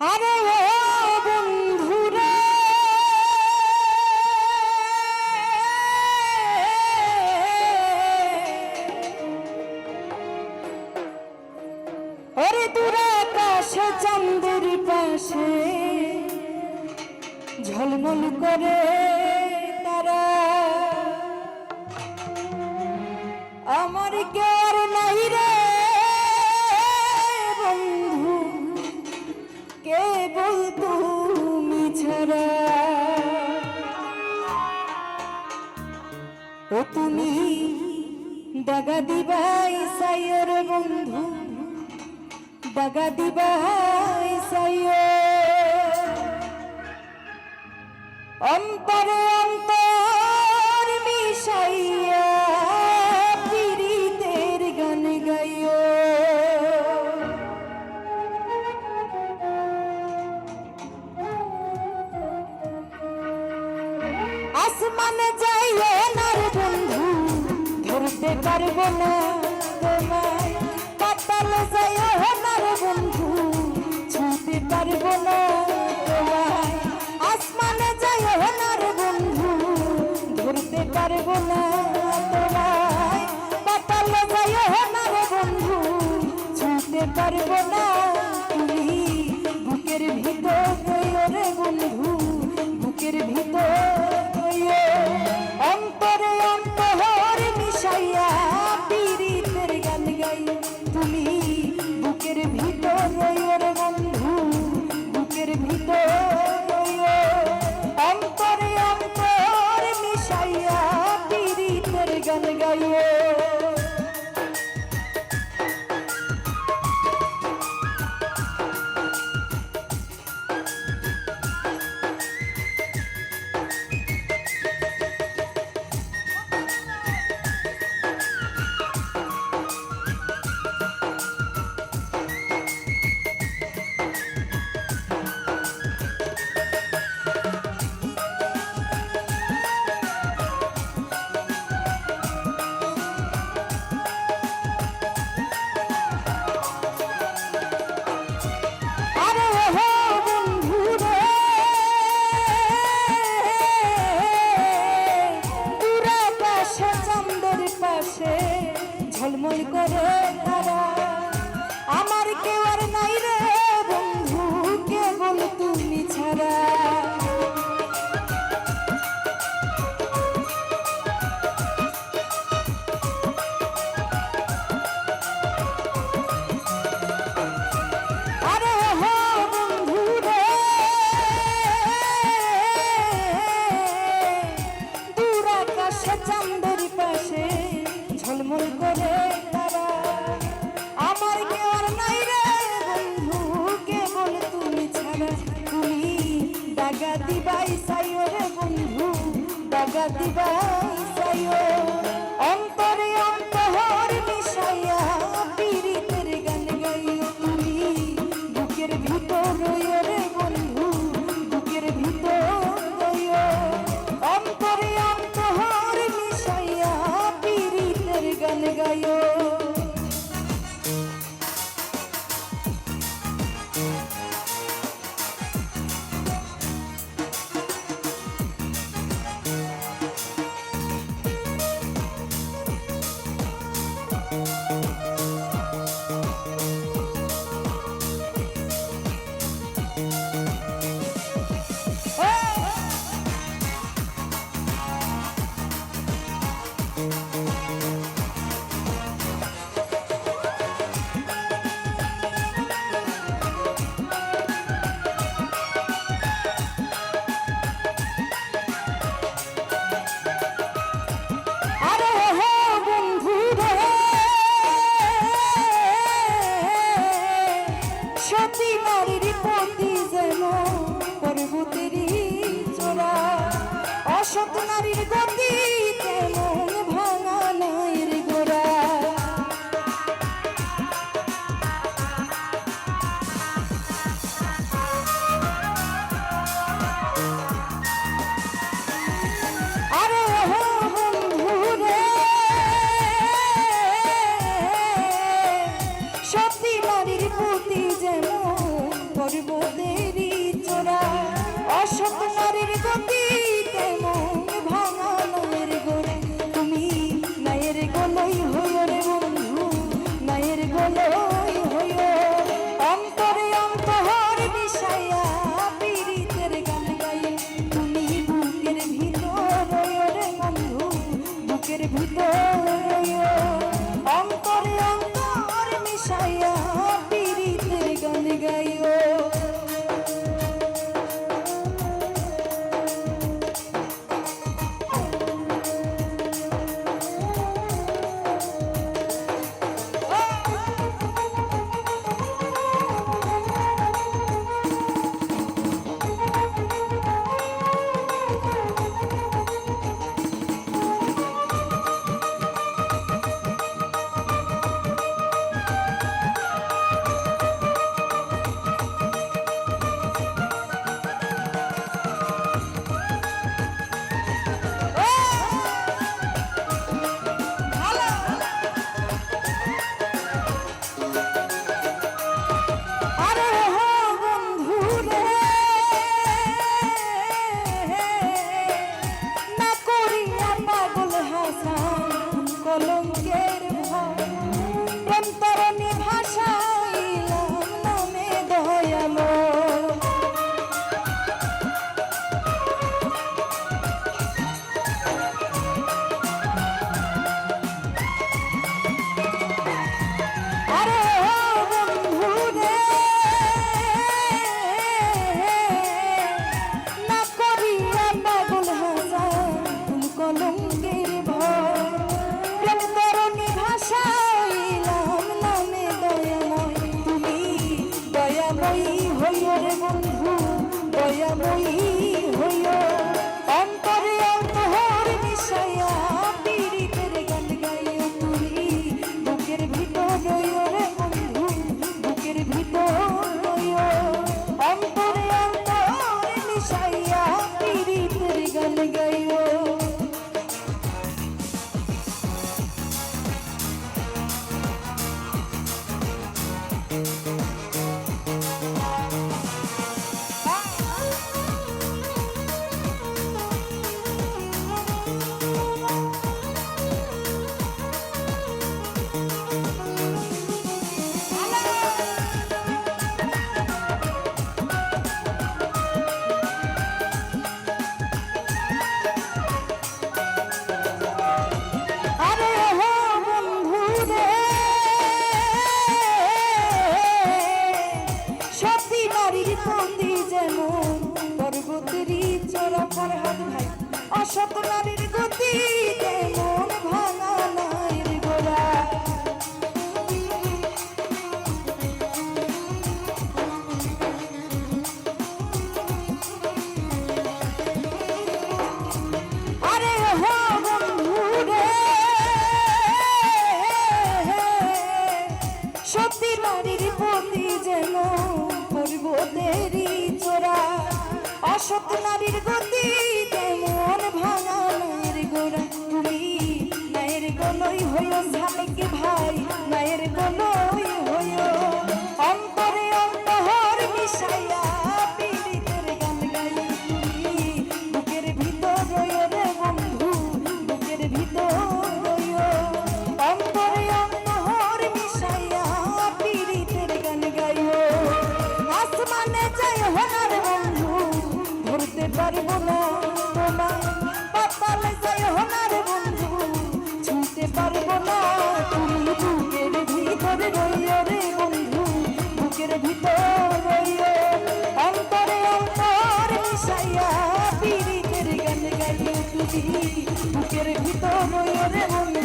আরে বন্ধুরা। ওরে পাশে ঝলমল করে। ও তুমি দাগা দিবাই সাইয়ের বন্ধু, দাগা দিবাই সাইয় অন্তরে অন্তর মিশাইয়া পীড়িতের গান গাইয়। আসমান যা পারব না তোমায়। পাতালে যাই আমার বন্ধু, ছুঁতে পারব না তোমায়। আসমানে যাই আমার বন্ধু, ধরতে পারব না তোমায়। পাতালে যাই আমার বন্ধু, ছুঁতে পারব না Baba. দিবা নারীর গতি যেমন পর্বতেরই চোরা অসৎ নারীর গতি নারীর প্রতি যেন করব দেরি চোরা। অসৎ নারীর গতি তেমন ভাঙা মায়ের গোড়া। তুমি গলই সোহানার বন্ধু ধরতে পারব না তোমার পাতালে যাই হোনার বন্ধু ছুঁতে পারব না তুমি। বুকের ভিতরে রইয় রে বন্ধু, বুকের ভিতর রইয় অন্তরে অন্তর মিশাইয়া পীড়িতের গান গাইয়ে তুমি। বুকের ভিতর রইয় রে বন্ধু।